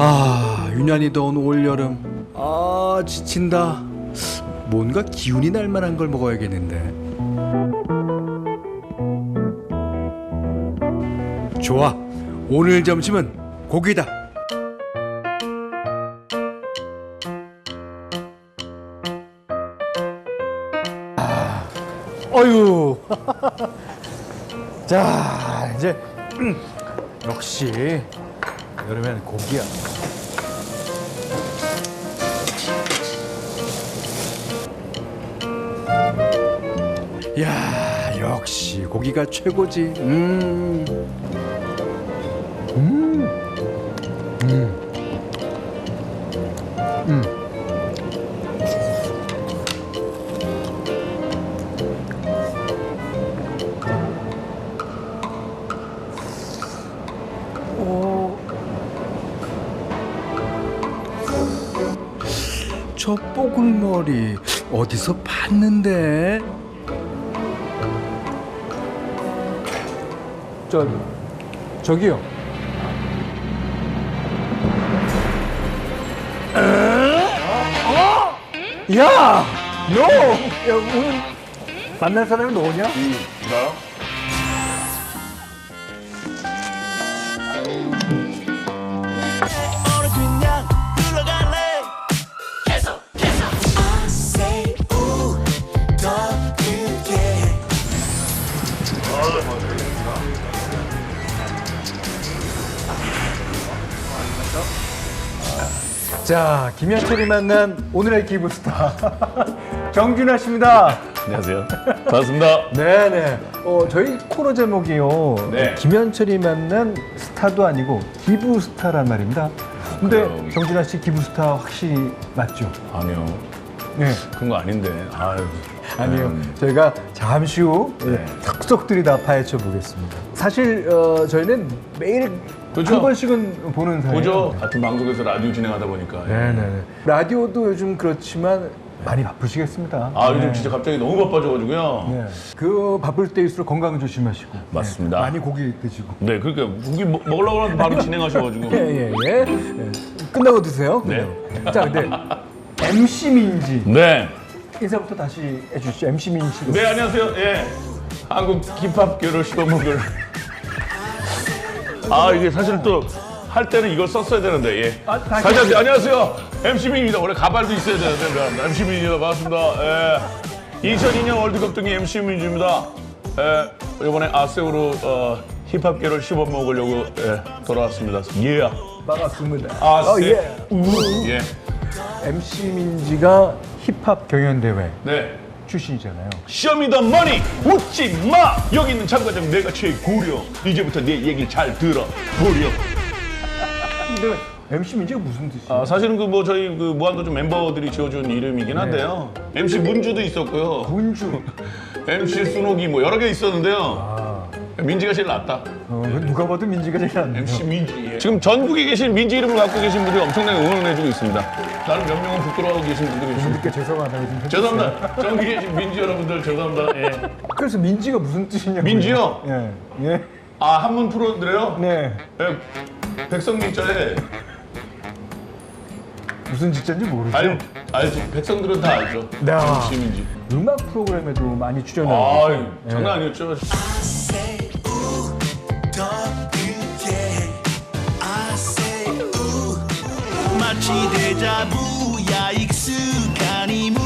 아 유난히 더운 올여름. 아 지친다. 뭔가 기운이 날 만한 걸 먹어야겠는데. 좋아. 오늘 점심은 고기다. 아, 어유. 자 이제 음, 역시 여름엔 고기야 야 역시 고기가 최고지 음. 음. 음. 음. 저 뽀글머리 어디서 봤는데? 저 저기요. 야, 너, 야 오늘 만날 사람이 너냐? 나요? 자, 김현철이 만난 오늘의 기부스타 정준하 씨입니다. 안녕하세요. 반갑습니다. 네네. 어, 저희 코너 제목이요. 네. 김현철이 만난 스타도 아니고 기부스타란 말입니다. 근데 그래요. 정준하 씨 기부스타 확실히 맞죠? 아니요. 네. 그런 거 아닌데. 아유. 아니요. 음, 저희가 잠시 후 네. 속속들이 다 파헤쳐 보겠습니다. 사실 어, 저희는 매일 그죠? 한 번씩은 보는 사이예요. 보죠? 같은 방송에서 라디오 진행하다 보니까. 예. 네네. 라디오도 요즘 그렇지만 많이 바쁘시겠습니다. 아, 요즘 네. 진짜 갑자기 너무 바빠져가지고요. 네. 그 바쁠 때일수록 건강 조심하시고. 맞습니다. 네. 많이 고기 드시고. 네, 그러니까 고기 먹- 먹으려고 하는데 바로 진행하셔가지고. 예예 예, 예. 예. 끝나고 드세요. 네. 그냥. 자 근데 MC 민지 네. 인사부터 다시 해주시죠. MC 민지. 네, 안녕하세요. 예. 한국 힙합교를 씹어먹을. 아, 이게 사실 또 할 때는 이걸 썼어야 되는데, 예. 아, 다시 사장님, 안녕하세요. MC민입니다. 원래 가발도 있어야 되는데, MC민입니다. 반갑습니다. 예. 2002년 월드컵 등의 MC민주입니다. 예. 이번에 아세오로 어, 힙합계를 씹어먹으려고 예, 돌아왔습니다. 예. 반갑습니다. 아, 어, 세- 예. 예. MC 민지가 힙합 경연 대회 네. 출신이잖아요. 쇼미더 머니 웃지 마. 여기 있는 참가자 내가 최고려. 이제부터 내 얘기를 잘 들어. 고려. 근데 MC 민지가 무슨 뜻이에요? 아, 사실은 그 뭐 저희 그 무한도전 멤버들이 지어준 이름이긴 한데요 MC 문주도 있었고요 문주. MC 순옥이 뭐 여러 개 있었는데요 아, 민지가 제일 낫다 어, 누가 봐도 민지가 제일 낫네요. MC 민지 예. 지금 전국에 계신 민지 이름을 갖고 계신 분들이 엄청나게 응원해주고 있습니다 나는 몇 명은 부끄러워하고 계신 분들이 있습니다 분들께 죄송하다고 좀 해주세요. 죄송합니다 전국에 계신 민지 여러분들 죄송합니다 예. 그래서 민지가 무슨 뜻이냐고요? 민지요? 예. 예. 아 한문 풀어드려요? 네. 예. 백성민자에 무슨 짓인지 모르죠. 알, 알지. 백성들은 다 알죠. 네. 시민지. 음악 프로그램에도 많이 출연하고 아, 있어요. 예. 장난 아니었죠. say I say 우 마치 데자부야 이무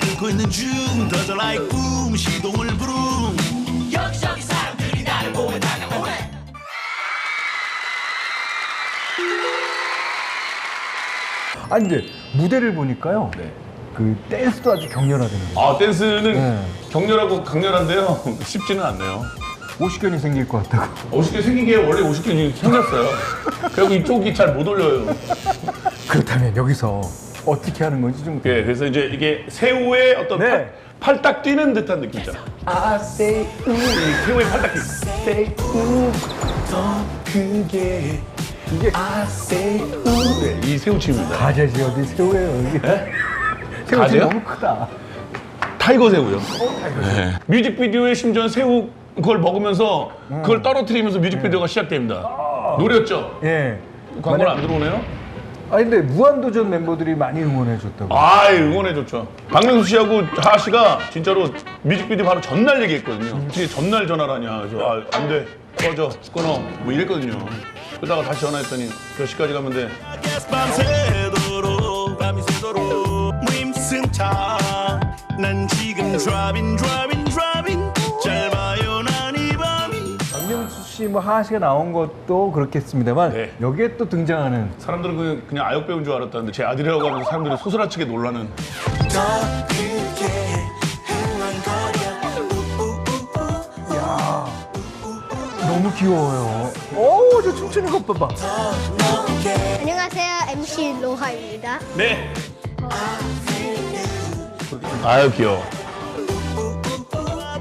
끓고 있는 중 더저 like boom 아니 근데 무대를 보니까요. 네. 그 댄스도 아주 격렬하던데. 아, 댄스는 네. 격렬하고 강렬한데요. 쉽지는 않네요. 오십견이 생길 것 같다고. 50개 생긴 게 원래 50개 생겼어요. 그리고 이쪽이 잘 못 올려요. 그렇다면 여기서 어떻게 하는 건지 좀. 예, 그래서 이제 이게 새우의 어떤 네. 팔, 팔딱 뛰는 듯한 느낌 있잖아. I say 우, 이 새우의 팔딱 뛰. say 우, 더 크게. 이게 I say 우. 네, 이 새우칩입니다. 가재지 어디 새우예요 이게. 새우 가재요? 너무 크다. 타이거 새우요. 네. 뮤직비디오에 심지어 새우 그걸 먹으면서 그걸 떨어뜨리면서 뮤직비디오가 시작됩니다. 노렸죠? 예. 광고는 안 들어오네요? 아니 근데 무한도전 멤버들이 많이 응원해줬다고. 아 응원해줬죠. 박명수 씨하고 하하 씨가 진짜로 뮤직비디오 바로 전날 얘기했거든요. 어떻게 전날 전화를 하냐. 그래서 아, 안 돼. 꺼져. 끊어. 뭐 이랬거든요. 그러다가 다시 전화했더니 몇 시까지 가면 돼. 밤새도록 밤이 새도록 무임승차 난 지금 driving driving 뭐 하하 씨가 나온 것도 그렇겠습니다만 네. 여기에 또 등장하는 사람들은 그냥, 그냥 아역 배우인 줄 알았다는데 제 아들이라고 하면서 사람들이 소스라치게 놀라는 더 크게 흥얼거려 너무 귀여워요. 오, 저 춤추는 것 봐봐. 안녕하세요. MC 로하입니다. 네. 아유 귀여워.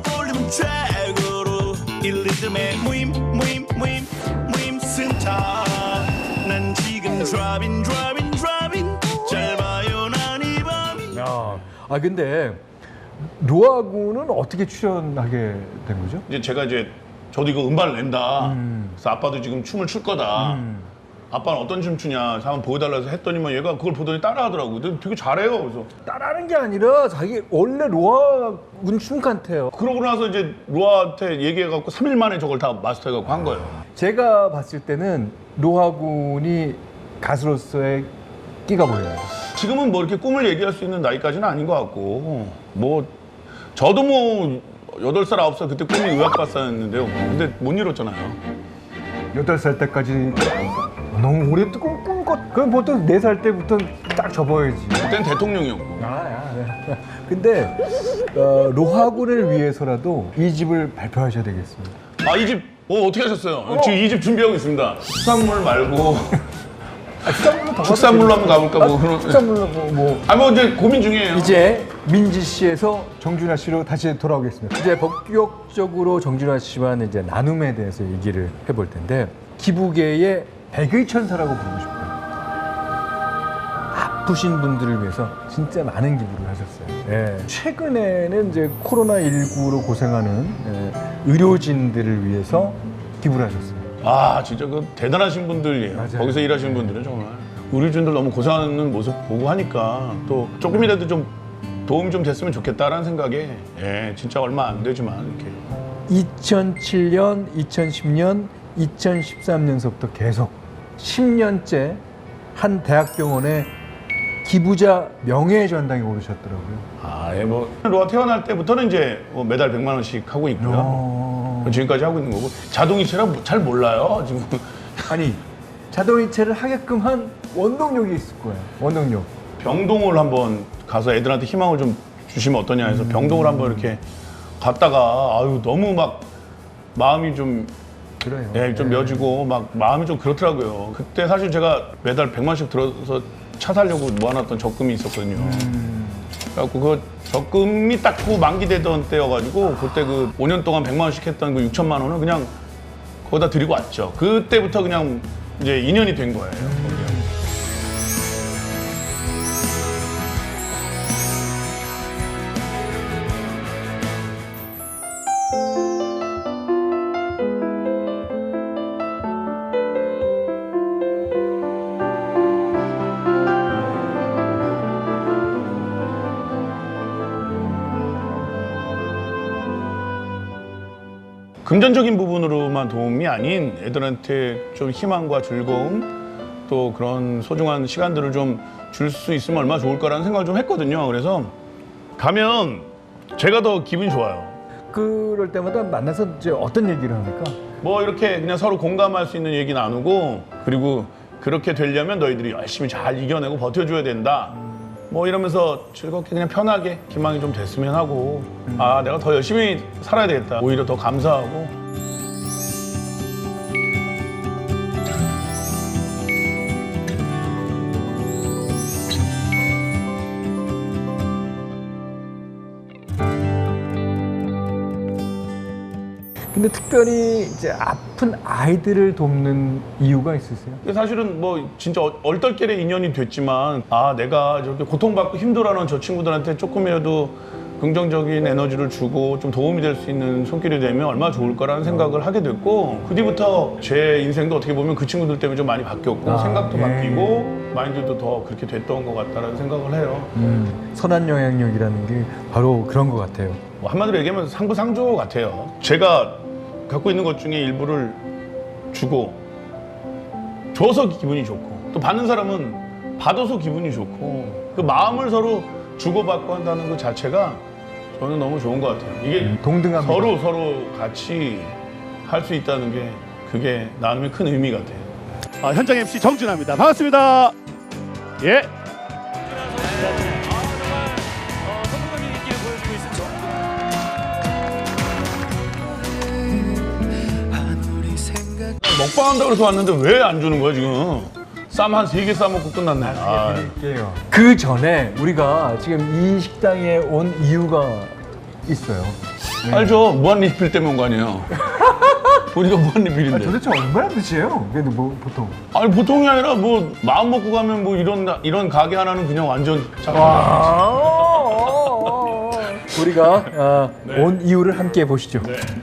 볼륨 이 리듬에 무임 무임 무임 무임승차 난 지금 driving driving driving 짧아요 난이 밤이 야, 아 근데 로아 군은 어떻게 출연하게 된 거죠? 이제 제가 이제 저도 이거 음반을 낸다. 그래서 아빠도 지금 춤을 출 거다. 아빠는 어떤 춤 추냐 한번 보여달라 해서 했더니만 얘가 그걸 보더니 따라하더라고. 근데 되게 잘해요. 그래서 따라하는 게 아니라 자기 원래 로아 군춤 같아요. 그러고 나서 이제 로아한테 얘기해갖고 3일 만에 저걸 다 마스터해갖고 한 거예요. 제가 봤을 때는 로아 군이 가수로서의 끼가 보여요. 지금은 뭐 이렇게 꿈을 얘기할 수 있는 나이까지는 아닌 것 같고 뭐 저도 뭐 여덟 살 아홉 살 그때 꿈이 의학박사였는데요. 근데 못 이뤘잖아요. 여덟 살 때까지 너무 오래 꿈 꿈꿨. 그럼 보통 네 살 때부터 딱 접어야지. 그때는 대통령이었고. 아야. 네. 근데 어, 로아 군을 위해서라도 이 집을 발표하셔야 되겠습니다. 아 이 집 어, 어떻게 하셨어요? 지금 이 집 준비하고 있습니다. 수산물 말고 아, 특산물로 더 특산물로 한번 가볼까 뭐 그런. 특산물로 뭐, 뭐. 아 뭐 이제 고민 중이에요. 이제 민지 씨에서 정준하 씨로 다시 돌아오겠습니다. 이제 본격적으로 정준하 씨와 이제 나눔에 대해서 얘기를 해볼 텐데 기부계의 백의 천사라고 부르고 싶어요. 아프신 분들을 위해서 진짜 많은 기부를 하셨어요. 예. 최근에는 이제 코로나 19로 고생하는 예, 의료진들을 위해서 기부를 하셨어요. 아 진짜 그 대단하신 분들이에요. 맞아요. 거기서 일하시는 분들은 정말 의료진들 너무 고생하는 모습 보고 하니까 또 조금이라도 좀 도움이 좀 됐으면 좋겠다라는 생각에 예 진짜 얼마 안 되지만 이렇게 2007년, 2010년, 2013년서부터 계속 10년째 한 대학병원에 기부자 명예 전당에 오르셨더라고요. 아 예 뭐 로아 태어날 때부터는 이제 뭐 매달 100만 원씩 하고 있고요. 어... 지금까지 하고 있는 거고 자동이체라 잘 몰라요 지금. 아니 자동이체를 하게끔 한 원동력이 있을 거예요. 원동력. 병동을 한번 가서 애들한테 희망을 좀 주시면 어떠냐 해서 병동을 한번 이렇게 갔다가 아유 너무 막 마음이 좀 그래요. 예, 좀 며지고 막 마음이 좀 그렇더라고요. 그때 사실 제가 매달 100만씩 들어서 차 사려고 모아놨던 적금이 있었거든요. 그래갖고 그 적금이 딱 그 만기되던 때여가지고 그때 그 5년 동안 100만 원씩 했던 그 6천만 원을 그냥 거기다 드리고 왔죠. 그때부터 그냥 이제 인연이 된 거예요. 금전적인 부분으로만 도움이 아닌 애들한테 좀 희망과 즐거움 또 그런 소중한 시간들을 좀 줄 수 있으면 얼마나 좋을까라는 생각을 좀 했거든요. 그래서 가면 제가 더 기분이 좋아요. 그럴 때마다 만나서 이제 어떤 얘기를 합니까? 뭐 이렇게 그냥 서로 공감할 수 있는 얘기 나누고 그리고 그렇게 되려면 너희들이 열심히 잘 이겨내고 버텨줘야 된다. 뭐 이러면서 즐겁게 그냥 편하게 기망이 좀 됐으면 하고 아 내가 더 열심히 살아야 되겠다. 오히려 더 감사하고 근데 특별히 이제 아픈 아이들을 돕는 이유가 있으세요? 사실은 뭐 진짜 어- 얼떨결에 인연이 됐지만 아 내가 저렇게 고통받고 힘들어하는 저 친구들한테 조금이라도 긍정적인 에너지를 주고 좀 도움이 될 수 있는 손길이 되면 얼마나 좋을 거라는 생각을 하게 됐고 그 뒤부터 제 인생도 어떻게 보면 그 친구들 때문에 좀 많이 바뀌었고 아, 생각도 예. 바뀌고 마인드도 더 그렇게 됐던 것 같다라는 생각을 해요. 음, 선한 영향력이라는 게 바로 그런 것 같아요. 뭐 한마디로 얘기하면 상부상조 같아요. 제가 갖고 있는 것 중에 일부를 주고 줘서 기분이 좋고 또 받는 사람은 받아서 기분이 좋고 그 마음을 서로 주고받고 한다는 것 자체가 저는 너무 좋은 것 같아요. 이게 음, 동등합니다. 서로 서로 같이 할 수 있다는 게 그게 나름의 큰 의미 같아요. 아, 현장 MC 정준하입니다. 반갑습니다. 예. 먹방 한다고 해서 왔는데 왜 안 주는 거야 지금? 쌈 한 세 개 싸먹고 끝났네. 아, 드릴게요. 그 전에 우리가 지금 이 식당에 온 이유가 있어요. 알죠? 무한 리필 때문에 온 거 아니에요? 우리가 무한리필인데. 도대체 얼마나 드세요? 그래도 뭐 보통. 아니 보통이 아니라 뭐 마음 먹고 가면 뭐 이런 이런 가게 하나는 그냥 완전 짝- 아, 우리가 아, 온 이유를 함께 보시죠.